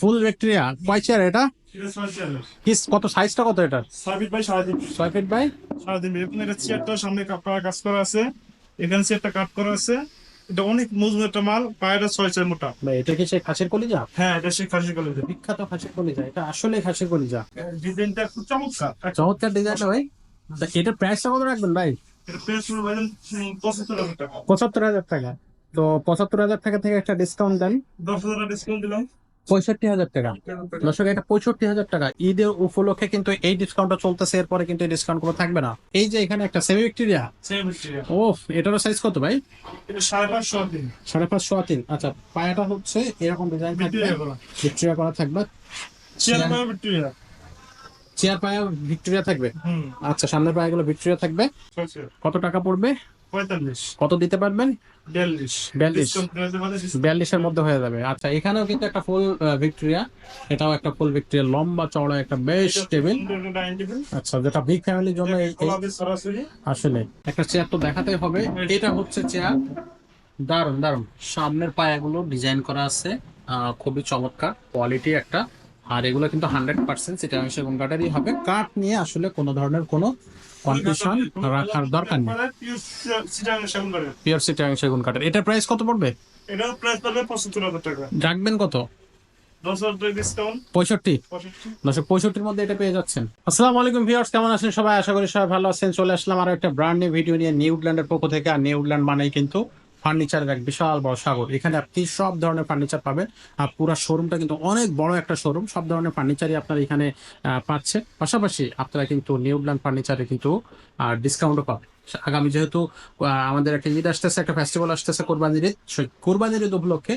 ফুল হয়ে ভিক্টোরিয়া কয় চেয়ার এটা? কি কত সাইজটা কত এটা ছয় ফিট বাই সাড়ে তিন ছয় ফিট বাই সাড়ে তিন এখানে এটা চেয়ারটা সামনে কাজ করা আছে। এখানে চেয়ারটা কাট করা আছে। এটা অনেক মজবুত একটা মাল পায়েটা ছয় চার মোটা। ভাই এটা কি সেই খাসির কলিজা? হ্যাঁ এটা সে খাসি কলেজ। বিখ্যাত খাসির কলিজা এটা আসলে খাসির কলিজা। ডিজাইনটা খুব চমৎকার। চমৎকার ডিজাইনটা ভাই। এটার প্রাইসটা কত রাখবেন ভাই? এটা প্রেস শুরু ভাইজান পঁচাত্তর হাজার টাকা। পঁচাত্তর হাজার টাকা। তো পঁচাত্তর হাজার টাকা থেকে একটা ডিসকাউন্ট দেন। দশ হাজার ডিসকাউন্ট দিলাম। পঁয়ষট্টি হাজার টাকা। দর্শক এটা পঁয়ষট্টি হাজার টাকা। ঈদের উপলক্ষে কিন্তু এই ডিসকাউন্টটা চলতেছে এরপরে কিন্তু এই ডিসকাউন্টগুলো থাকবে না। এই যে এখানে একটা সেমি ভিক্টোরিয়া সেম ভিক্টোরিয়া ও এটারও সাইজ কত ভাই? সাড়ে পাঁচশো তিন। আচ্ছা পায়াটা হচ্ছে এরকম ডিজাইন থাকবে। ভিক্টোরিয়া করা। থাকবে। চেয়ার পায়ে ভিক্টোরিয়া চেয়ার পায়া ভিক্টোরিয়া থাকবে। হুম। আচ্ছা সামনের পায়াগুলো ভিক্টোরিয়া থাকবে। কত টাকা পড়বে? কত দিতে পারবেন। বিয়াল্লিশের মধ্যে হয়ে যাবে। আচ্ছা এখানেও কিন্তু একটা ফুল ভিক্টোরিয়া। এটাও একটা ফুল ভিক্টোরিয়া। লম্বা চওড়া একটা বেশ টেবিল। আচ্ছা যেটা বিগ ফ্যামিলির জন্য আসলে একটা চেয়ার তো দেখাতেই হবে। এটা হচ্ছে চেয়ার দারুণ দারুণ সামনের পায়াগুলো ডিজাইন করা আছে। আহ, খুবই চমৎকার। কোয়ালিটি একটা। আর এগুলো কিন্তু হান্ড্রেড পার্সেন্ট সেটা সেগুন কাঠেরই হবে। কাঠ নিয়ে আসলে কোনো ধরনের কোনো কন্ডিশন রাখার দরকার নেই। পিওর সিটাং সেগুন কাঠের প্রাইস কত পড়বে? প্রাইস পড়বে পঁচাত্তর হাজার টাকা। রাখবেন কত? পঁয়ষট্টি? পঁয়ষট্টি। পঁয়ষট্টির মধ্যে এটা পেয়ে যাচ্ছেন। আসসালামু আলাইকুম ভিউয়ার্স কেমন আছেন সবাই? আশা করি সবাই ভালো আছেন। চলে আসলাম আরও একটা ব্র্যান্ড নিউ ভিডিও নিয়ে নিউডল্যান্ডের পক্ষ থেকে। আর নিউডল্যান্ড মানেই কিন্তু ফার্নিচারের এক বিশাল বড় সাগর। এখানে আপনি সব ধরনের ফার্নিচার পাবেন। আর পুরো শোরুমটা কিন্তু অনেক বড় একটা শোরুম। সব ধরনের ফার্নিচারই আপনারা এখানে আহ, পাচ্ছেন। পাশাপাশি আপনারা কিন্তু নিউডল্যান্ড ফার্নিচারে কিন্তু ডিসকাউন্টও পাবেন। আগামী যেহেতু আমাদের একটা ঈদ আসতেছে একটা ফেস্টিভ্যাল আসতেছে কোরবানির ঈদ সেই কোরবানির ঈদ উপলক্ষে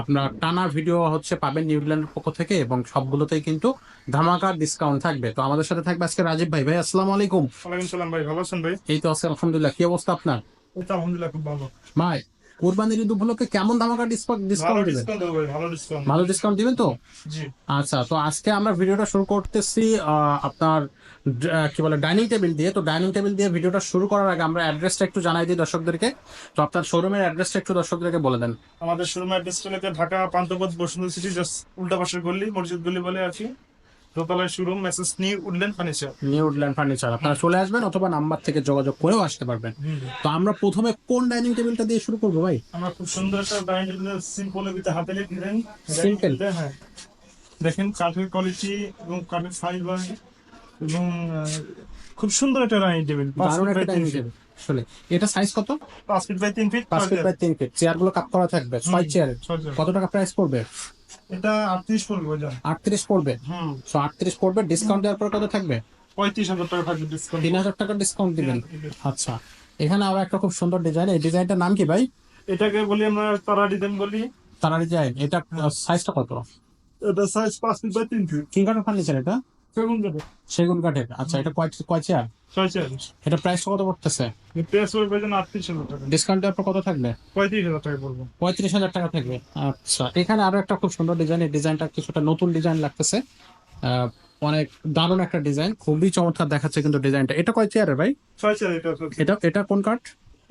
আপনার টানা ভিডিও হচ্ছে পাবেন নিউজিল্যান্ডের পক্ষ থেকে এবং সবগুলোতেই কিন্তু ধামাকার ডিসকাউন্ট থাকবে। তো আমাদের সাথে থাকবে আজকে রাজীব ভাই। ভাই আসসালামু আলাইকুম। ওয়ালাইকুম সালাম ভাই। ভালো আছেন ভাই? এই তো আজকে আলহামদুলিল্লাহ। কি অবস্থা আপনার? আলহামদুলিল্লাহ খুব ভালো। ভাই কোরবানির ঈদ উপলক্ষে কেমন ধামাকা ভালো ডিসকাউন্ট দিবেন ভালো ডিসকাউন্ট তো? আচ্ছা তো আজকে আমরা ভিডিওটা শুরু করতেছি আপনার কি বলে ডাইনিং টেবিল দিয়ে। তো ডাইনিং টেবিল দিয়ে ভিডিওটা শুরু করার আগে আমরা অ্যাড্রেসটা একটু জানাই দিই দর্শকদেরকে। তো আপনার শোরুমের অ্যাড্রেসটা একটু দর্শকদেরকে বলে দেন। আমাদের শোরুম অ্যাড্রেসটা ঢাকা পান্থপথ বসুন্ধরা সিটি জাস্ট উল্টা পাশের গলি মসজিদ গলি বলে আছি। দোতলায় showroom message new Woodland furniture furniture আপনারা চলে আসবেন অথবা নাম্বার থেকে যোগাযোগ করেও আসতে পারবেন। তো আমরা প্রথমে কোন ডাইনিং টেবিলটা দিয়ে শুরু করব ভাই? আমরা খুব সুন্দর একটা ডাইনিং টেবিল সিম্পলের ভিতরে হাতে লিখে দেন হ্যাঁ। দেখেন কাঠের কোয়ালিটি এবং কাঠের ফাইবার এবং খুব সুন্দর একটা ডাইনিং টেবিল দারুণ একটা ডাইনিং টেবিল আসলে এটা সাইজ কত? পাঁচ ফিট বাই তিন ফিট পাঁচ ফিট বাই তিন ফিট চেয়ারগুলো কাপ করা থাকবে। ছয় চেয়ার কত টাকা প্রাইস পড়বে? এটা আটত্রিশ পড়বে বাজার। আটত্রিশ পড়বে? হুম। সো পড়বে ডিসকাউন্ট দেওয়ার পর কত থাকবে? পঁয়ত্রিশ হাজার টাকা থাকবে ডিসকাউন্ট তিন হাজার টাকা ডিসকাউন্ট দিবেন। আচ্ছা। এখানে আরও একটা খুব সুন্দর ডিজাইন এই ডিজাইনটার নাম কি ভাই? এটাকে বলি আমরা তারা ডিজাইন বলি। তারা ডিজাইন এটা সাইজটা কত? এটা সাইজ পাঁচ ফিট বাই ফিট কি ফার্নিচার এটা? সেগুন কাঠে সেগুন কাঠের? আচ্ছা এটা কয় কয় চেয়ার? ছয় এটা প্রাইস কত পড়তেছে? প্রেস পড়বে যেন আটত্রিশ হাজার টাকা। ডিসকাউন্ট পর কত থাকবে? পঁয়ত্রিশ হাজার টাকা পড়ব। পঁয়ত্রিশ হাজার টাকা থাকবে। আচ্ছা এখানে আরও একটা খুব সুন্দর ডিজাইন এই ডিজাইনটা কিছুটা নতুন ডিজাইন লাগতেছে। আহ, অনেক দারুণ একটা ডিজাইন খুবই চমৎকার দেখাচ্ছে কিন্তু ডিজাইনটা এটা কয় চেয়ারের ভাই? ছয় চার এটা এটা এটা কোন কাঠ?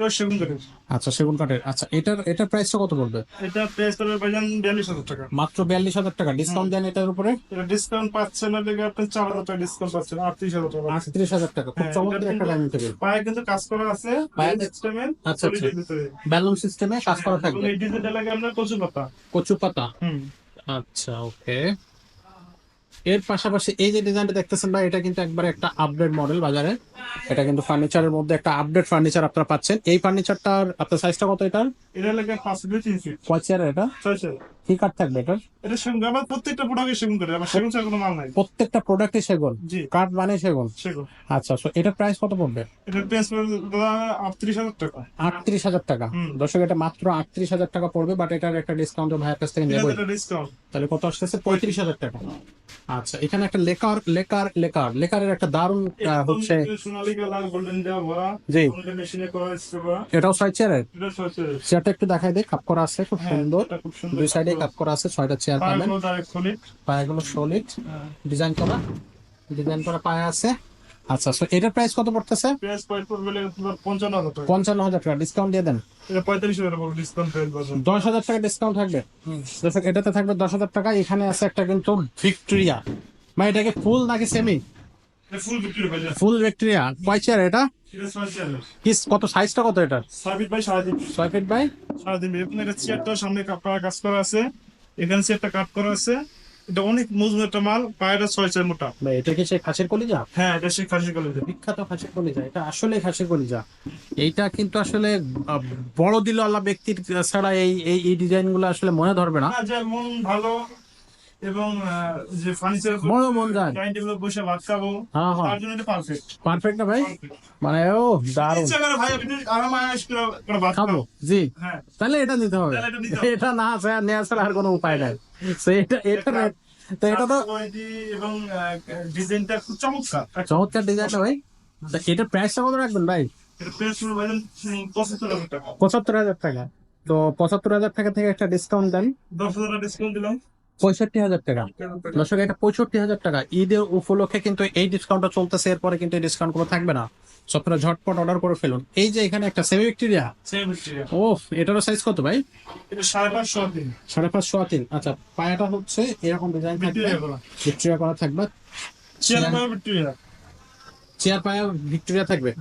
সেগুন কাঠে আচ্ছা সেগুন কাঠের। আচ্ছা এটার এটার প্রাইসটা কত পড়বে? এটা প্রেস পড়বে ভাইজান বিয়াল্লিশ হাজার টাকা। মাত্র বিয়াল্লিশ হাজার টাকা। ডিসকাউন্ট দেন এটার উপরে? এটা ডিসকাউন্ট পাচ্ছেন না দেখে আপনি চার হাজার টাকা ডিসকাউন্ট পাচ্ছেন আটত্রিশ হাজার টাকা আটত্রিশ হাজার টাকা। খুব হ্যাঁ, চমৎকার একটা ডাইনিং টেবিল পায়ে কিন্তু কাজ করা আছে পায়ে- সিস্টেমে আচ্ছা, আচ্ছা। ব্যালুন সিস্টেমে কাজ করা থাকবে। এই ডিজাইনটা লাগে আপনার কচু পাতা কচু পাতা হুম। আচ্ছা ওকে এর পাশাপাশি এই যে ডিজাইনটা দেখতেছেন ভাই এটা কিন্তু একবারে একটা আপডেট মডেল বাজারে। এটা কিন্তু ফার্নিচারের মধ্যে একটা আপডেট ফার্নিচার আপনারা পাচ্ছেন। এই ফার্নিচারটার আপনার সাইজটা কত এটার? এটা লাগে পাঁচ ফিট তিন ফিট কয় চেয়ার এটা? ছয় চার কি কাঠ থাকবে এটার? এটা সেগুন আমার প্রত্যেকটা প্রোডাক্টে সেগুন করে আমার সেগুন ছাড়া কোনো মাল নাই। প্রত্যেকটা প্রোডাক্টে সেগুন? জি। কাঠ মানে সেগুন? সেগুন। আচ্ছা তো এটার প্রাইস কত পড়বে? এটা প্রেস পড়বে দাদা আটত্রিশ হাজার টাকা। আটত্রিশ হাজার টাকা। দর্শক এটা মাত্র আটত্রিশ হাজার টাকা পড়বে বাট এটার একটা ডিসকাউন্ট ভাইয়ের কাছ থেকে এটা এটা ডিসকাউন্ট তাহলে কত পঁয়ত্রিশ হাজার টাকা। আচ্ছা এখানে একটা লেকার লেকার লেকার লেকারের একটা দারুণ হচ্ছে জি। এটাও ছয় চেয়ারের চেয়ারটা একটু দেখাই দেয় কাপ করা আছে খুব সুন্দর। খুব সুন্দর দুই সাইডে কাপ করা আছে ছয়টা চেয়ার পাবেন। পায়াগুলো সলিড পায়াগুলো সলিড ডিজাইন করা। ডিজাইন করা পায়া আছে। আচ্ছা তো এটার প্রাইস কত পড়তেছে? প্রাইস পয়েন্ট পড়বে তোমার পঞ্চান্ন হাজার টাকা। পঞ্চান্ন হাজার টাকা ডিসকাউন্ট দিয়ে দেন। এটা পঁয়তাল্লিশ হাজার ডিসকাউন্ট বাজার দশ হাজার টাকা ডিসকাউন্ট থাকবে? দর্শক এটাতে থাকবে দশ হাজার টাকা এখানে আছে একটা কিন্তু ভিক্টোরিয়া মানে এটাকে ফুল নাকি সেমি ফুল যায় ফুল ভিক্টোরিয়া কয় চেয়ার এটা? এটা কি কত সাইজটা কত এটার? ছয় ফিট বাই সাড়ে তিন ছয় ফিট বাই সাড়ে তিন ফিট এখানে এটা চেয়ারটা সামনে কাপড় কাজ করা আছে। এখানে চেয়ারটা কাট করা আছে। এটা অনেক মজবুত মাল পায়রা ছয় চার মোটা। ভাই, এটা কি সেই খাসির কলিজা? হ্যাঁ এটা সেই খাসির কলিজা। বিখ্যাত খাসির কলিজা এটা আসলে খাসির কলিজা। এইটা কিন্তু আসলে বড় দিলওয়ালা ব্যক্তির ছাড়া এই এই এই ডিজাইনগুলো আসলে মনে ধরবে না। মন ভালো এবং যে ফার্নিচার বড় মন যায় ডাইনিং টেবিলে বসে ভাত খাব হ্যাঁ হ্যাঁ। তার জন্য এটা পারফেক্ট পারফেক্ট না ভাই? মানে ও দারুণ। ইচ্ছা করে ভাই আপনি আরাম আয়েশ করে করে ভাত খাব জি। হ্যাঁ। তাহলে এটা নিতে হবে। এটা। এটা না আছে আর নেওয়া ছাড়া আর কোনো উপায় নাই। এটা এটা তো এটা তো এবং ডিজাইনটা খুব চমৎকার। চমৎকার ডিজাইনটা ভাই। তা এটার প্রাইসটা কত রাখবেন ভাই? এটা পঁচাত্তর হাজার টাকা। তো পঁচাত্তর হাজার টাকা থেকে একটা ডিসকাউন্ট দেন। দশ হাজার ডিসকাউন্ট দিলাম। পঁয়ষট্টি হাজার টাকা। দর্শক এটা পঁয়ষট্টি হাজার টাকা। ঈদের উপলক্ষে কিন্তু এই ডিসকাউন্টটা চলতেছে এরপরে কিন্তু এই ডিসকাউন্টগুলো থাকবে না। আপনারা ঝটপট অর্ডার করে ফেলুন। এই যে এখানে একটা সেমি ভিক্টোরিয়া ও এটারও সাইজ কত ভাই? সাড়ে পাঁচশো তিন। আচ্ছা পায়াটা হচ্ছে এরকম ডিজাইন থাকবে। ভিক্টোরিয়া করা। থাকবে। চেয়ার পায়া ভিক্টোরিয়া থাকবে।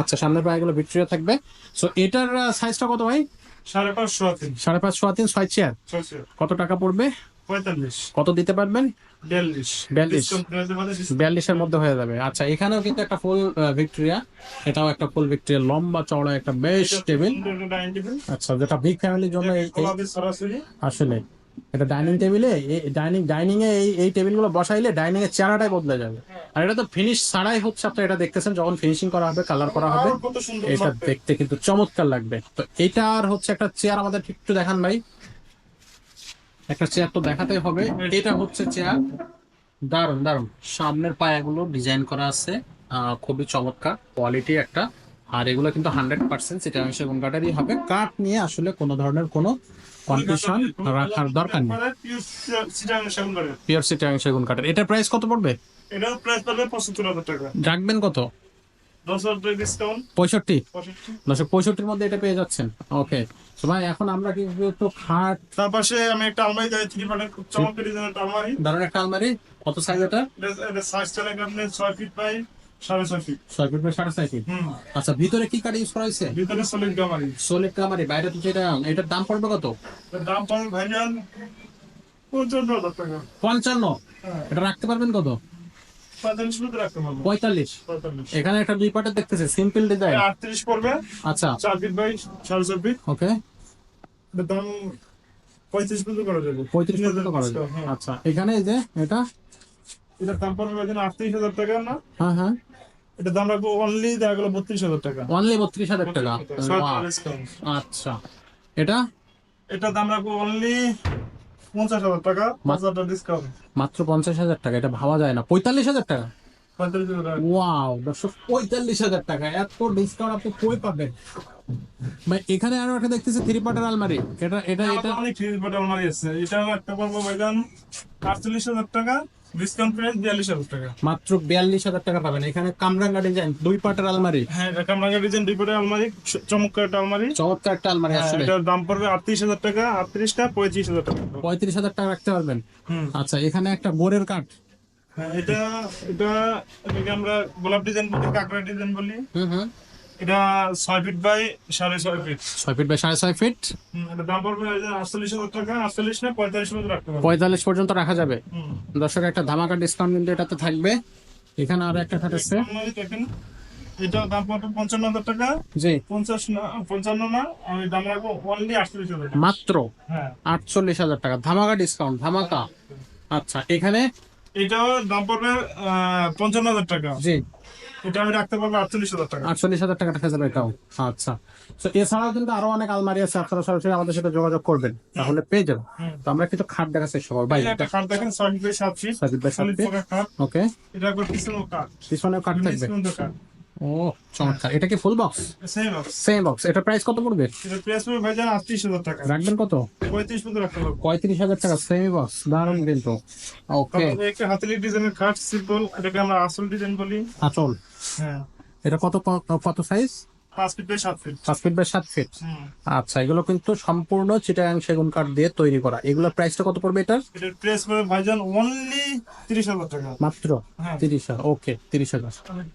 আচ্ছা সামনের পায়াগুলো ভিক্টোরিয়া থাকবে। সো এটার সাইজটা কত ভাই? সাড়ে পাঁচশো দিন সাড়ে পাঁচ সোয়া তিন ছয় চেয়ার। কত টাকা পড়বে? কত দিতে পারবেন? বিয়াল্লিশের মধ্যে হয়ে যাবে। আচ্ছা এখানেও কিন্তু একটা ফুল ভিক্টোরিয়া। এটাও একটা ফুল ভিক্টোরিয়া। লম্বা চওড়া একটা বেশ টেবিল। আচ্ছা যেটা বিগ ফ্যামিলির জন্য এই- এই- গোলাপি সরাসরি। আসলে এটা ডাইনিং টেবিলে ডাইনিং ডাইনিং এ এই টেবিলগুলো বসাইলে ডাইনিং এর চেহারাটাই বদলে যাবে। আর এটা তো ফিনিশ ছাড়াই হচ্ছে আপনি এটা দেখতেছেন যখন ফিনিশিং করা হবে কালার করা হবে। এটা দেখতে কিন্তু চমৎকার লাগবে। তো এটা আর হচ্ছে একটা চেয়ার আমাদের একটু দেখান ভাই। একটা চেয়ার তো দেখাতেই হবে। এটা হচ্ছে চেয়ার দারুণ দারুণ সামনের পায়াগুলো ডিজাইন করা আছে। খুবই চমৎকার। কোয়ালিটি একটা। আর এগুলো কিন্তু হান্ড্রেড পার্সেন্ট সেটা সেগুন কাঠেরই হবে। কাঠ নিয়ে আসলে কোনো ধরনের কোনো কন্ডিশন রাখার দরকার নেই। পিওর সিটাং সেগুন কাঠের। এটার প্রাইস কত পড়বে? এটার প্রাইস পড়বে পঁচাত্তর হাজার টাকা। রাখবেন কত দশ হাজার টাকা ডিসকাউন্ট পঁয়ষট্টি? পঁয়ষট্টির মধ্যে এটা পেয়ে যাচ্ছেন। ওকে তো ভাই এখন আমরা কিন্তু একটু খাট তার পাশে আমি একটা আলমারি দেয় থ্রি পার্টের খুব চমৎকার ডিজাইনের একটা আলমারি। ধরেন একটা আলমারি। কত সাইজ এটা? আপনি ছয় ফিট বাই সাড়ে ছয় ফিট ছয় ফিট বাই সাড়ে ছয় ফিট আচ্ছা ভিতরে কি কাঠ ইউজ করা হয়েছে? ভিতরে সলিড গামারি সোলিড কামারি বাইরে তো এটার দাম পড়বে কত? দাম ভাইজান পঞ্চান্ন পঞ্চান্ন? হ্যাঁ। এটা রাখতে পারবেন কত? পঁয়তাল্লিশ এখানে একটা দুই পার্টের দেখতেছে সিম্পল ডিজাইন আটত্রিশ পড়বে। আচ্ছা। চার ফিট বাই সাড়ে ছয় ফিট ওকে দাম পঁয়ত্রিশ পর্যন্ত করা যাবে। পঁয়ত্রিশ পর্যন্ত করা যাবে। হ্যাঁ। আচ্ছা এখানে এই যে এটা? এটার দাম পড়বে ভাইজান আটত্রিশ হাজার টাকা না? হ্যাঁ হ্যাঁ। এটার দাম রাখব অনলি দেখা গেলো বত্রিশ হাজার টাকা। অনলি বত্রিশ হাজার টাকা। আচ্ছা। এটা? এটার দাম রাখব অনলি পঞ্চাশ হাজার টাকা মাত্র পঞ্চাশ হাজার টাকা এটা ভাবা যায় না। পঁয়তাল্লিশ হাজার টাকা? ওয়াও দর্শক পঁয়তাল্লিশ হাজার টাকা। এত ডিসকাউন্ট আপনি কই পাবেন? ভাই এখানে আরও একটা দেখতেছি থ্রি পার্টের আলমারি। এটা এটা এটা অনেক ফ্রিজ বটল মারি আছে। এটা একটা পড়ব ভাইজান আটচল্লিশ হাজার টাকা ডিসকাউন্ট প্রাইস বিয়াল্লিশ হাজার টাকা। মাত্র বিয়াল্লিশ হাজার টাকা পাবেন। এখানে কামরাঙ্গা ডিজাইন দুই পার্টের আলমারি। হ্যাঁ এটা কামরাঙ্গা ডিজাইন ডিপোটে আলমারি চ- চমৎকার একটা আলমারি। চমৎকার একটা আলমারি হ্যাঁ, আসলে। এটার দাম পড়বে আটত্রিশ হাজার টাকা আটত্রিশটা পঁয়ত্রিশ হাজার টাকা। পঁয়ত্রিশ হাজার টাকা রাখতে পারবেন। আচ্ছা এখানে একটা বোরের কাঠ। এটা এটা এটাকে আমরা গোলাপ ডিজাইন বলি কাঁকড়া ডিজাইন বলি। এটা ছয় ফিট বাই সাড়ে ছয় ফিট ছয় ফিট বাই সাড়ে ছয় ফিট দাম পড়বে আটচল্লিশ হাজার টাকা আটচল্লিশ না পঁয়তাল্লিশ মধ্যে রাখতে পারব। পঁয়তাল্লিশ পর্যন্ত রাখা যাবে। দর্শক একটা ধামাকা ডিসকাউন্ট কিন্তু এটাতে থাকবে। এখানে আরও একটা খাট আছে। এটা দাম পড়বে পঞ্চান্ন হাজার টাকা। জি। পঞ্চাশ না পঞ্চান্ন না আমি দাম রাখব অনলি আটচল্লিশ হাজার মাত্র হ্যাঁ। আটচল্লিশ হাজার টাকা। ধামাকা ডিসকাউন্ট ধামাকা। আচ্ছা এখানে এটাও দাম পড়বে পঞ্চান্ন হাজার টাকা। জি। এটা আমি রাখতে পারব আটচল্লিশ হাজার টাকা। আটচল্লিশ হাজার টাকা রাখা যাবে এটাও। আচ্ছা। তো এছাড়াও কিন্তু আরও অনেক আলমারি আছে আপনারা সরাসরি আমাদের সাথে যোগাযোগ করবেন তাহলে পেয়ে যাবেন। তো আমরা কিন্তু খাট দেখাচ্ছি সবার। এই বাইরে একটা খাট দেখেন ফিট বাই সাত ফিট ভাই সলিড সাথে ওকে এটা পিছনেও কাঠ। পিছনেও কাঠ থাকবে। ও চমৎকার। এটা কি full box same box same box এটা প্রাইস কত পড়বে? এটা প্রেস পড়বে ভাইজান আটত্রিশ হাজার টাকা। রাখবেন কত? পঁয়ত্রিশ মতো রাখতে পারব। পঁয়ত্রিশ হাজার টাকা। সেমি বক্স দারুণ কিন্তু। ওকে একটা হাতেলি ডিজাইনের খাট সিম্পল এটাকে আমরা আসল ডিজাইন বলি। আচল হ্যাঁ। এটা কত কত সাইজ পাঁচ ফিট বাই সাত ফিট পাঁচ ফিট বাই সাত ফিট আচ্ছা এগুলো কিন্তু সম্পূর্ণ চিটাগাং সেগুন কাঠ দিয়ে তৈরি করা। এগুলোর প্রাইসটা কত পড়বে এটার? এটার প্রেস পড়বে ভাইজান অনলি তিরিশ হাজার টাকা। মাত্র হ্যাঁ। তিরিশ হাজার। ওকে তিরিশ হাজার।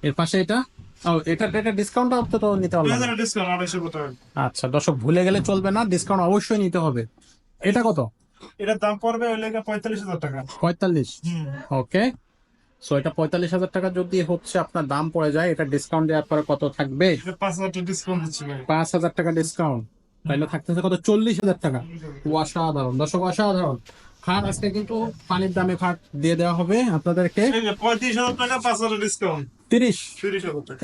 এর পাশে এটা? ও এটা এটা ডিসকাউন্ট তো নিতে ডিসকাউন্ট আড়াইশো টাকা আচ্ছা দর্শক ভুলে গেলে চলবে না ডিসকাউন্ট অবশ্যই নিতে হবে। এটা কত? এটার দাম পড়বে ওই লেগে পঁয়তাল্লিশ হাজার টাকা। পঁয়তাল্লিশ? হুম। ওকে। সো এটা পঁয়তাল্লিশ হাজার টাকা যদি হচ্ছে আপনার দাম পড়ে যায় এটা ডিসকাউন্ট দেওয়ার পরে কত থাকবে? পাঁচ হাজার টাকা ডিসকাউন্ট দিচ্ছি পাঁচ হাজার টাকা ডিসকাউন্ট তাইলে থাকতেছে কত? চল্লিশ হাজার টাকা। ও অসাধারণ। দর্শক অসাধারণ। খাট আজকে কিন্তু পানির দামে খাট দিয়ে দেওয়া হবে আপনাদেরকে। পঁয়ত্রিশ হাজার টাকা পাঁচ হাজার ডিসকাউন্ট তিরিশ।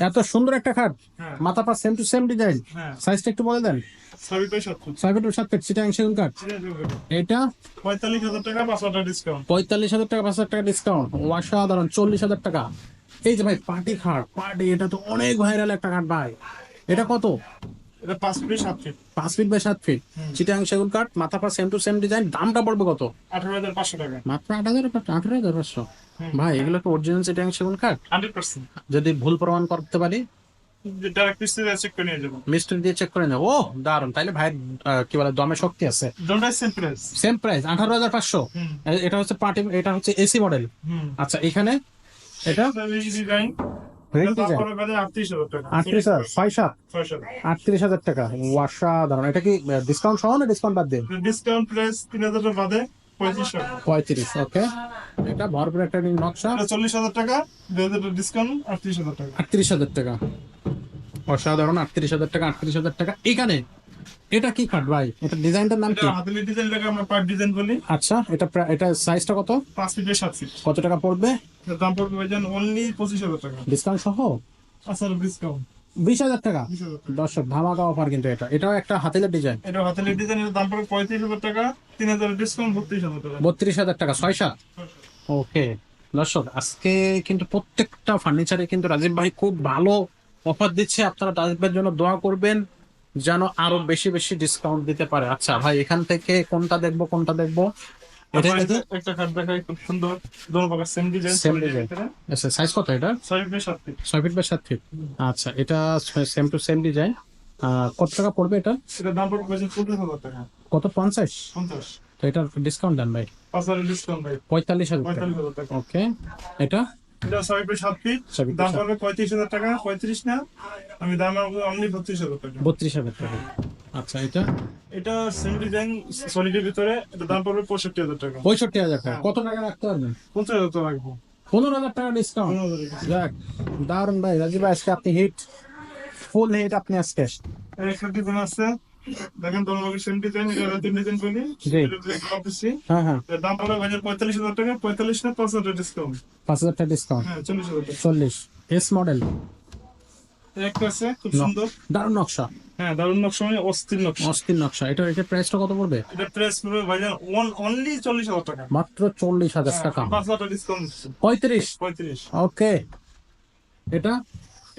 এত সুন্দর একটা খাট। হ্যাঁ। মাথা পা সেম টু সেম ডিজাইন। হ্যাঁ। সাইজটা একটু বলে দেন। সাত ছয় ফিট সাত ফিট সিটাং সেগুন কাঠ। এটা পঁয়তাল্লিশ হাজার টাকা পাঁচ হাজার ডিসকাউন্ট পঁয়তাল্লিশ হাজার টাকা পাঁচ হাজার টাকা ডিসকাউন্ট অসাধারণ চল্লিশ হাজার টাকা। এই যে ভাই পার্টি খাট পার্টি এটা তো অনেক ভাইরাল একটা খাট ভাই। এটা কত? এটা পাঁচ ফিট সাত ফিট পাঁচ ফিট বাই সাত ফিট চিটাং সেগুন কাঠ মাথা পা সেম টু সেম ডিজাইন দামটা পড়বে কত? আঠারো হাজার পাঁচশো টাকা। মাত্র আট হাজার আঠারো হাজার পাঁচশো। হুম। ভাই এগুলো তো অরিজিনাল চিটাং সেগুন কাঠ। হান্ড্রেড পার্সেন্ট যদি ভুল প্রমাণ করতে পারি? ডাইরেক্ট পিস থেকে চেক করে নিয়ে যাব। মিস্ত্রি দিয়ে চেক করে নেব। ও দারুণ তাইলে ভাই কি বলে দমে শক্তি আছে। সেম প্রাইস সেম এটা হচ্ছে পার্টি এটা হচ্ছে এসি মডেল আচ্ছা এখানে এটা? ডিজাইন আটত্রিশ হাজার টাকা। ছয় সাত? আটত্রিশ হাজার টাকা। অসাধারণ। এটা কি ডিসকাউন্ট সহ না ডিসকাউন্ট বাদ দিয়ে? ডিসকাউন্ট প্রাইস তিন হাজার বাদে পঁয়ত্রিশ ওকে এটা ভরপুর একটা নকশা। চল্লিশ হাজার টাকা দুই হাজার টাকা ডিসকাউন্ট আটত্রিশ হাজার টাকা। আটত্রিশ হাজার টাকা। অসাধারণ আটত্রিশ হাজার টাকা আটত্রিশ হাজার টাকা। এখানে এটা কি কাঠ ভাই? এটা ডিজাইনটার নাম কি? হাতেলি ডিজাইনটাকে আমরা পার্ট ডিজাইন বলি। আচ্ছা এটা এটা সাইজটা কত? পাঁচ ফিট বাই সাত ফিট। কত টাকা পড়বে? দাম পড়বে ভাইজান অনলি পঁচিশ হাজার টাকা। ডিসকাউন্ট সহ? আচ্ছা ডিসকাউন্ট বিশ হাজার টাকা? দর্শক ধামাকা অফার কিন্তু এটা। এটাও একটা হাতেলের ডিজাইন এটা হাতেলি ডিজাইনের দাম পড়বে পঁয়ত্রিশ হাজার টাকা। তিন হাজার ডিসকাউন্ট বত্রিশ হাজার টাকা। বত্রিশ হাজার টাকা ছয় সাত ওকে। দর্শক আজকে কিন্তু প্রত্যেকটা ফার্নিচারে কিন্তু রাজীব ভাই খুব ভালো অফার দিচ্ছে। আপনারা রাজীব ভাইয়ের জন্য দোয়া করবেন। যেন আরও বেশি বেশি ডিসকাউন্ট দিতে পারে। আচ্ছা ভাই এখান থেকে কোনটা দেখব কোনটা দেখব? এটা একটা দেখাই খুব সুন্দর। দোনো প্রকার সেম ডিজাইন Same design। আচ্ছা সাইজ কত এটা? ছয় ফিট বাই সাত ফিট ছয় ফিট বাই সাত ফিট আচ্ছা এটা সেম টু সেম ডিজাইন কত টাকা পড়বে এটা? এটা দাম পড়বে টাকা। কত? পঞ্চাশ? পঞ্চাশ। তো এটার ডিসকাউন্ট দেন ভাই। পাঁচ হাজার ডিসকাউন্ট ভাই। পঁয়তাল্লিশ হাজার ওকে এটা? এটা ছয় ফিট সাত ফিট দাম পড়বে পঁয়ত্রিশ হাজার টাকা পঁয়ত্রিশ না। আমি দাম অনলি বত্রিশ হাজার টাকা। বত্রিশ হাজার টাকা। আচ্ছা এটা? এটা সেম ডিজাইন সলিডের ভিতরে। এটা দাম পড়বে পঁয়ষট্টি হাজার টাকা। পঁয়ষট্টি হাজার টাকা। কত টাকা রাখতে পারবেন পঞ্চাশ হাজার টাকা রাখব। পনেরো হাজার টাকা ডিসকাউন্ট। যাক দারুণ ভাই রাজীব ভাই আজকে আপনি হিট ফুল হিট আপনি আজকে। এর একটা ডিজাইন আছে। দেখেন দলমাকে সেম ডিজাইন নতুন ডিজাইন ব্ল্যাক অফিসি হ্যাঁ হ্যাঁ। দাম পড়বে ভাইজান পঁয়তাল্লিশ হাজার টাকা পঁয়তাল্লিশ না পাঁচ হাজার ডিসকাউন্ট পাঁচ হাজার টাকা ডিসকাউন্ট হ্যাঁ চল্লিশ হাজার চল্লিশ। এস মডেল একটা আছে খুব সুন্দর। দারুণ নকশা। হ্যাঁ দারুণ নকশা মানে অস্থির নকশা। অস্থির নকশা। এটা এটা প্রাইসটা কত পড়বে? এটা প্রেস পড়বে ভাইজান ওয়ান অনলি চল্লিশ হাজার টাকা। মাত্র চল্লিশ হাজার টাকা পাঁচ হাজার টাকা ডিসকাউন্ট পঁয়ত্রিশ? পঁয়ত্রিশ। ওকে এটা?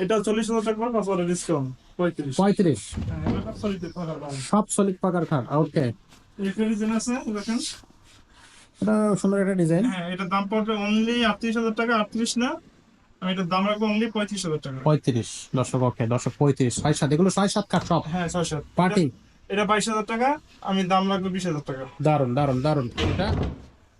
এটা চল্লিশ হাজার টাকা পাঁচ হাজার ডিসকাউন্ট পঁয়ত্রিশ। পঁয়ত্রিশ। হ্যাঁ, এটা সব সলিড পাকার খাট ওকে? এটা সুন্দর একটা ডিজাইন হ্যাঁ এটার দাম পড়বে অনলি আটত্রিশ হাজার টাকা আটত্রিশ না। আমি এটার দাম রাখব অনলি পঁয়ত্রিশ হাজার টাকা। পঁয়ত্রিশ দর্শক ওকে দর্শক পঁয়ত্রিশ। ছয় সাত এগুলো ছয় সাত কাঠ সব? হ্যাঁ ছয় সাত। পার্টি এটা বাইশ হাজার টাকা আমি দাম রাখব বিশ হাজার টাকা। দারুণ দারুণ দারুণ এটা?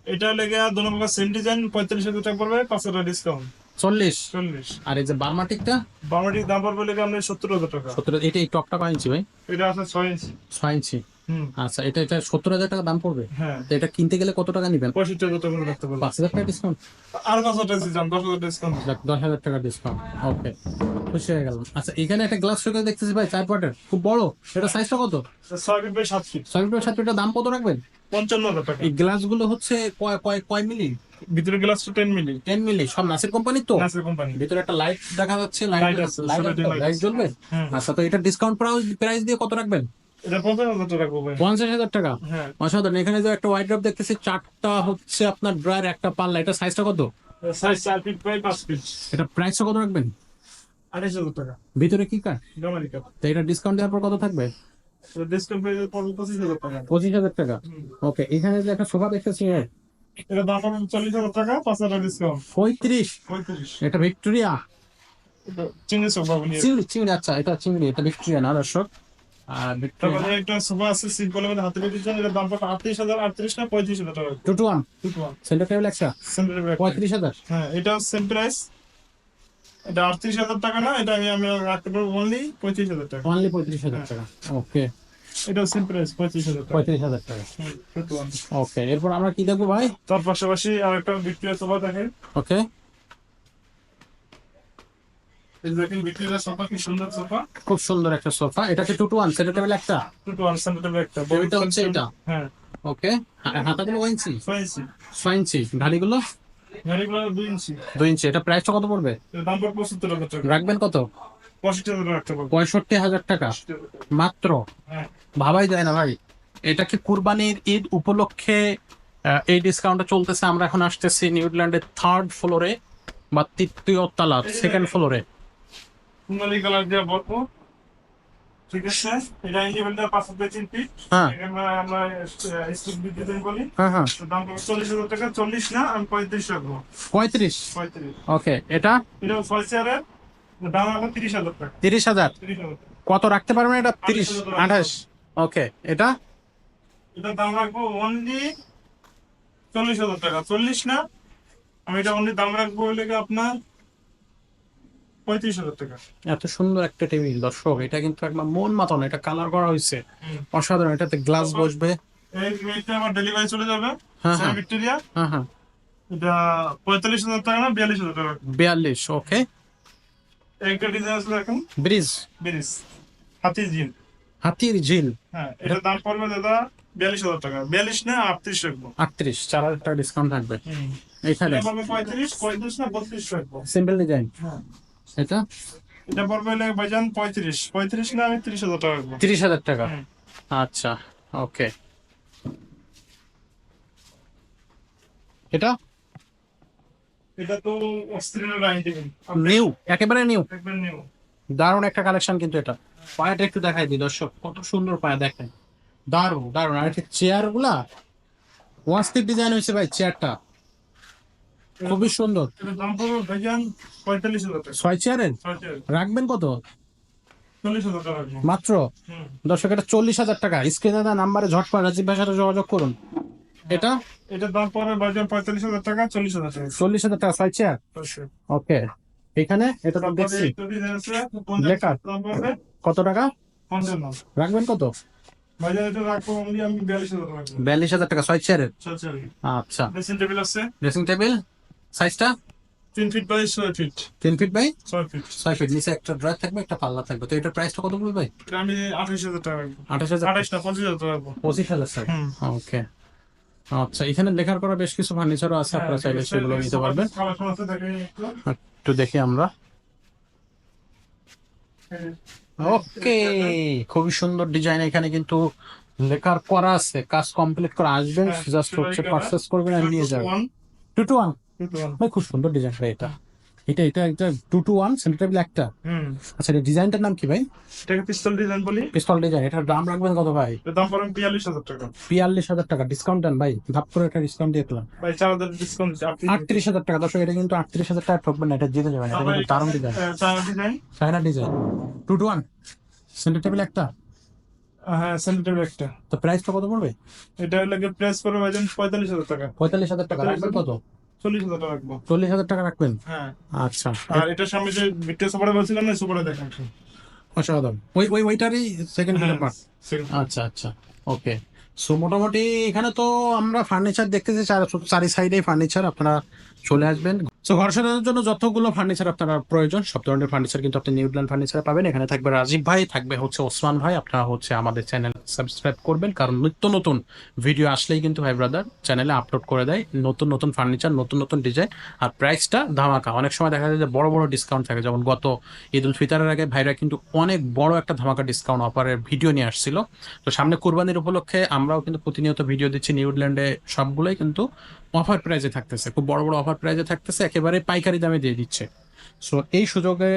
এটা লেগে দোনো প্রকার সেম ডিজাইন পঁয়তাল্লিশ হাজার টাকা পড়বে পাঁচ হাজার ডিসকাউন্ট চল্লিশ। চল্লিশ। আর এই যে বার্মাটিকটা? বারোটির দাম পড়বে লেগে আমরা সত্তর হাজার টাকা। সত্তর এটা এই টপটা কয় ইঞ্চি ভাই? এটা আছে ছয় ইঞ্চি। ছয় ইঞ্চি। আচ্ছা এটা এটা সত্তর হাজার টাকা দাম পড়বে? হ্যাঁ। এটা কিনতে গেলে কত টাকা নিবেন? পঁয়ষট্টি হাজার টাকা রাখতে পারব। পাঁচ হাজার টাকা ডিসকাউন্ট আর পাঁচ হাজার দিচ্ছি দশ হাজার ডিসকাউন্ট দশ হাজার টাকা ডিসকাউন্ট ওকে খুশি হয়ে গেলাম। আচ্ছা এখানে একটা গ্লাস শোকেস দেখতেছি ভাই চার পটের খুব বড়। এটা সাইজটা কত? ছয় ফিট বাই সাত ফিট। ছয় ফিট সাত ফিটের দাম কত রাখবেন? পঞ্চান্ন হাজার টাকা। এই গ্লাসগুলো হচ্ছে কয় কয় কয় মিলি? ভিতরে গ্লাসটা টেন মিলি টেন মিলি সব নাসির কোম্পানির তো? নাসের কোম্পানি ভিতরে একটা লাইট দেখা যাচ্ছে লাইট লাইট। জ্বলবে? আচ্ছা তো এটা ডিসকাউন্ট প্রাইস দিয়ে কত রাখবেন? পঞ্চাশ হাজার টাকা হ্যাঁ। অসাধারণ এখানে যে একটা ড্রপ দেখতেছি চারটা হচ্ছে আপনার ড্রয়ার একটা পাল্লা। এটা সাইজটা কত? সাইজ চার ফিট বাই পাঁচ ফিট এটা প্রাইসটা কত রাখবেন? আড়াইশ হাজার টাকা। ভিতরে কি তো এটা ডিসকাউন্ট দেওয়ার পর কত থাকবে? ডিসকাউন্ট পঁচিশ হাজার টাকা। পঁচিশ হাজার টাকা। ওকে এখানে যে একটা সোফা দেখতেছি এটা দাম পড়বে চল্লিশ হাজার টাকা পাঁচ হাজার ডিসকাউন্ট পঁয়ত্রিশ। পঁয়ত্রিশ। এটা ভিক্টোরিয়া? চিংড়ি সোফা চিংড়ি চিংড়ি আচ্ছা এটা চিংড়ি এটা ভিক্টোরিয়া না দর্শক? আর ভিক্টোরিয়া একটা সোফা আছে সিম্পল মধ্যে হাতে ডিজাইন এটার দাম পড়বে আটত্রিশ হাজার আটত্রিশ না পঁয়ত্রিশ হাজার টাকা two two one. Centre table একটা? Center এর পঁয়ত্রিশ হাজার। হ্যাঁ এটা সেম প্রাইস এটা আটত্রিশ হাজার টাকা না এটা আমি আমি রাখতে পারব অনলি পঁয়ত্রিশ হাজার টাকা। অনলি পঁয়ত্রিশ হাজার টাকা। ওকে এটাও সেম প্রাইস পঁয়ত্রিশ হাজার পঁয়ত্রিশ হাজার টাকা। হুম, দুটো one। ওকে এরপর আমরা কি দেখব ভাই? তার পাশাপাশি আর ভিক্টোরিয়া সোফা দেখেন। ওকে খুব সুন্দর একটা এটা কি two two one centre table একটা? ওয়ান টেবিলটা হচ্ছে এটা? হ্যাঁ। ওকে হাতাগুলো ও ইঞ্চি? ছয় ইঞ্চি। ছয় ইঞ্চি। দুই ইঞ্চি। দুই ইঞ্চি। এটা প্রাইসটা কত পড়বে? দাম পড়বে পঁচাত্তর হাজার টাকা। রাখবেন কত? পঁয়ষট্টি হাজার টাকা মাত্র? হ্যাঁ। ভাবাই যায় না ভাই। এটা কি কুরবানির ঈদ উপলক্ষে এই ডিসকাউন্টটা চলতেছে? আমরা এখন আসতেছি নিউজিল্যান্ডের থার্ড ফ্লোরে বা তৃতীয় তলা সেকেন্ড ফ্লোরে কুমালি কালার দিয়ে বলব ঠিক আছে? এটা ইন্ডিপেন্ডেন্ট পাঁচ হাজার তিন ফিট। হ্যাঁ। আমরা স্টিক ডিজাইন বলি হ্যাঁ হ্যাঁ। দাম পড়বে চল্লিশ হাজার টাকা। চল্লিশ না আমি পঁয়ত্রিশ রাখব। পঁয়ত্রিশ? পঁয়ত্রিশ। ওকে এটা? এটা ছয় চেয়ারের দাম এখন তিরিশ হাজার টাকা। তিরিশ হাজার? কত রাখতে পারবেন এটা? তিরিশ আঠাশ। ওকে এটা? এটার দাম রাখব অনলি চল্লিশ হাজার টাকা। চল্লিশ না আমি এটা অনলি দাম রাখব হলে আপনার পঁয়ত্রিশ হাজার টাকা। এত সুন্দর একটা টেবিল দর্শক। এটা কিন্তু একবার মন মাতানো এটা কালার করা হয়েছে অসাধারণ এটাতে গ্লাস বসবে। এই এটা আমার ডেলিভারি চলে যাবে হ্যাঁ, হ্যাঁ। ভিক্টোরিয়া হ্যাঁ হ্যাঁ। এটা পঁয়তাল্লিশ হাজার টাকা না বিয়াল্লিশ হাজার টাকা। বিয়াল্লিশ ওকে একটা ডিজাইন আছে এখন? ব্রিজ। বিরিশ হাতি জিন হাতির ঝিল। হ্যাঁ এটার দাম পড়বে দাদা বিয়াল্লিশ হাজার টাকা। বিয়াল্লিশ না আটত্রিশ রাখব। আটত্রিশ চার হাজার টাকা ডিসকাউন্ট থাকবে। এখানে। পঁয়ত্রিশ পঁয়ত্রিশ না বত্রিশ রাখব। সিম্পল ডিজাইন হ্যাঁ। এটা? এটা পড়বে ভাইজান পঁয়ত্রিশ। পঁয়ত্রিশ না আমি তিরিশ হাজার টাকা রাখব। তিরিশ হাজার টাকা? আচ্ছা ওকে এটা? এটা তো নিউ একেবারে নিউ। নিউ। দারুণ একটা কালেকশন কিন্তু এটা। পায়াটা একটু দেখাই দিই দর্শক কত সুন্দর পায়া দেখেন। দারুণ দারুণ। আর একটা চেয়ারগুলা ওয়াস্তির ডিজাইন হয়েছে ভাই চেয়ারটা খুবই সুন্দর। দাম পড়বে ভাইজান পঁয়তাল্লিশ হাজার ছয় চেয়ারের রাখবেন কত? মাত্র? দর্শক এটা চল্লিশ হাজার টাকা। স্ক্রিনে দেওয়া নাম্বারে ঝটপট রাজীব ভাইয়ের সাথে যোগাযোগ করুন। এটা? এটার দাম পড়বে ভাইজান পঁয়তাল্লিশ হাজার টাকা চল্লিশ হাজার টাকা। চল্লিশ হাজার টাকা ছয় চেয়ার ওকে এখানে এটা তারপরে দেখছি। লেখা। কত টাকা? পঞ্চান্ন। রাখবেন কত? এটা বিয়াল্লিশ হাজার টাকা ছয় চেয়ারের আচ্ছা। ড্রেসিং টেবিল আছে। ড্রেসিং টেবিল সাইজটা? তিন ফিট বাই ছয় ফিট তিন ফিট বাই ছয় ফিট ছয় ফিট নিচে একটা ড্রয়ার থাকবে একটা পাল্লা থাকবে। তো এটার প্রাইসটা কত বলবে ভাই? আমি আঠাশ হাজার টাকা আঠাশ হাজার আঠাশ না পঁচিশ হাজার টাকা পঁচিশ হাজার ওকে আচ্ছা এখানে লেখার করা বেশ কিছু ফার্নিচারও আছে আপনারা চাইলে সেগুলো নিতে পারবেন। একটু। দেখি আমরা। ওকে খুবই সুন্দর ডিজাইন এখানে কিন্তু লেখার করা আছে। কাজ কমপ্লিট করে আসবেন হ্যাঁ, জাস্ট হচ্ছে করা। পারচেস করবেন। আর নিয়ে যাবেন। টু টু ওয়ান খুব সুন্দর ডিজাইন এটা। এটা এটা একটা two two one centre table একটা হুম। আচ্ছা এটা ডিজাইনটার নাম কি ভাই? এটাকে পিস্তল ডিজাইন বলি? পিস্তল ডিজাইন এটার দাম রাখবেন কত ভাই? এর দাম পড়বে বিয়াল্লিশ হাজার টাকা। বিয়াল্লিশ হাজার টাকা ডিসকাউন্ট দেন ভাই। ভাব করে একটা ডিসকাউন্ট দিয়ে দিলাম। ভাই চার হাজার ডিসকাউন্ট আটত্রিশ হাজার টাকা দর্শক এটা কিন্তু আটত্রিশ হাজার টাকা ঠকবেন না এটা জিতে যাবেন এটা কিন্তু দারুণ design China design China design two two one centre table একটা হ্যাঁ সেন্টার একটা তো প্রাইসটা কত পড়বে? এটা লাগে করে ভাইজান পঁয়তাল্লিশ হাজার টাকা। পঁয়তাল্লিশ হাজার টাকা কত? চল্লিশ হাজার টাকা রাখব। চল্লিশ হাজার টাকা রাখবেন? হ্যাঁ। আচ্ছা। আর এটার সামনে যে ভিক্টর সুপারে বলছিলাম না সুপারে দেখেন। অসাধারণ। ওই ওই ওইটারই সেকেন্ড হ্যান্ড পার্ট আচ্ছা আচ্ছা। ওকে সো মোটামুটি এখানে তো আমরা ফার্নিচার দেখতেছি চারি সাইডে ফার্নিচার আপনারা চলে আসবেন। সো ঘর সাজানোর জন্য যতগুলো ফার্নিচার আপনারা প্রয়োজন, সব ধরনের ফার্নিচার কিন্তু আপনি নিউজিল্যান্ড ফার্নিচার পাবেন। এখানে থাকবে রাজীব ভাই, থাকবে হচ্ছে ওসমান ভাই। আপনারা হচ্ছে আমাদের চ্যানেল সাবস্ক্রাইব করবেন, কারণ নিত্য নতুন ভিডিও আসলেই কিন্তু ভাই ব্রাদার চ্যানেলে আপলোড করে দেয়। নতুন নতুন ফার্নিচার নতুন নতুন ডিজাইন আর প্রাইসটা ধামাকা। অনেক সময় দেখা যায় যে বড় বড় ডিসকাউন্ট থাকে। যেমন গত ঈদ উল ফিতরের আগে ভাইরা কিন্তু অনেক বড় একটা ধামাকা ডিসকাউন্ট অফারের ভিডিও নিয়ে আসছিল। তো সামনে কোরবানির উপলক্ষে আমরাও কিন্তু প্রতিনিয়ত ভিডিও দিচ্ছি নিউজিল্যান্ডে সবগুলোই কিন্তু অফার প্রাইজে থাকতেছে। খুব বড় বড় অফার প্রাইজে থাকতেছে। একেবারে পাইকারি দামে দিয়ে দিচ্ছে। সো এই সুযোগে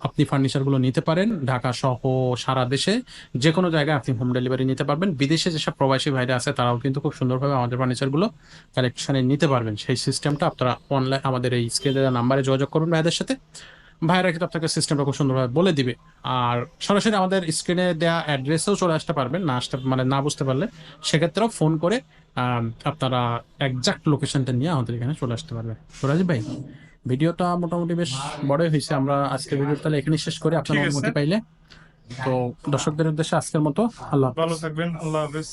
আপনি ফার্নিচারগুলো নিতে পারেন। ঢাকা সহ সারা দেশে যে কোনো জায়গায় আপনি হোম ডেলিভারি নিতে পারবেন। বিদেশে যেসব প্রবাসী ভাইরা আছে, তারাও কিন্তু খুব সুন্দরভাবে আমাদের ফার্নিচারগুলো কালেকশনে নিতে পারবেন। সেই সিস্টেমটা আপনারা অনলাইন আমাদের এই স্ক্রিনে নাম্বারে যোগাযোগ করুন ভাইদের সাথে। ভাইরা কিন্তু আপনাকে সিস্টেমটা খুব সুন্দরভাবে বলে দিবে। আর সরাসরি আমাদের স্ক্রিনে দেওয়া অ্যাড্রেসেও চলে আসতে পারবেন। না আসতে মানে না বুঝতে পারলে সেক্ষেত্রেও ফোন করে আপনারা একজাক্ট লোকেশনটা নিয়ে আমাদের এখানে চলে আসতে পারবেন। সুরাজ ভাই ভিডিওটা মোটামুটি বেশ বড়ই হয়েছে। আমরা আজকের ভিডিও তাহলে এখানে শেষ করি আপনার অনুমতি পাইলে। তো দর্শকদের উদ্দেশ্যে আজকের মতো আল্লাহ ভালো থাকবেন। আল্লাহ হাফেজ।